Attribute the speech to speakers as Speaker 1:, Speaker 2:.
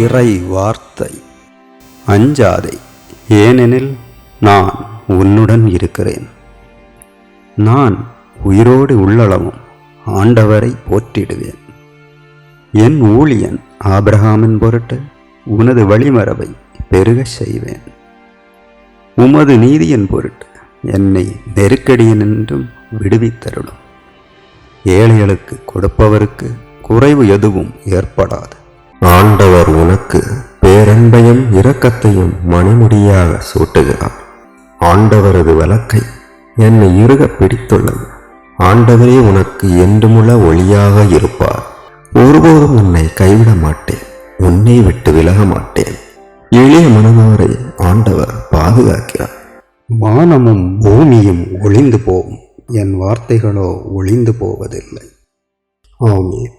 Speaker 1: இறை வார்த்தை. அஞ்சாதே ஏனெனில் நான் உன்னுடன் இருக்கிறேன். நான் உயிரோடு உள்ளளவும் ஆண்டவரை போற்றிடுவேன். என் ஊழியன் ஆபிரஹாமின் பொருட்டு உனது வழிமரபை பெருகச் செய்வேன். உமது நீதியின் பொருட்டு என்னை நெருக்கடியினின்றும் விடுவித்தருளும். ஏழைகளுக்கு கொடுப்பவருக்கு குறைவு எதுவும் ஏற்படாது.
Speaker 2: ஆண்டவர் உனக்கு பேரன்பையும் இரக்கத்தையும் மணிமுடியாக சூட்டுகிறார். ஆண்டவரது வழக்கை என்னை இருக பிடித்துள்ளது. ஆண்டவரே உனக்கு என்றுமுள்ள ஒளியாக இருப்பார். ஒருபோதும் உன்னை கைவிட மாட்டேன். உன்னை விட்டு விலக மாட்டேன். எளிய மனதாரை ஆண்டவர் பாதுகாக்கிறார்.
Speaker 1: வானமும் பூமியும் ஒளிந்து போகும் என் வார்த்தைகளோ ஒளிந்து போவதில்லை. ஆமென்.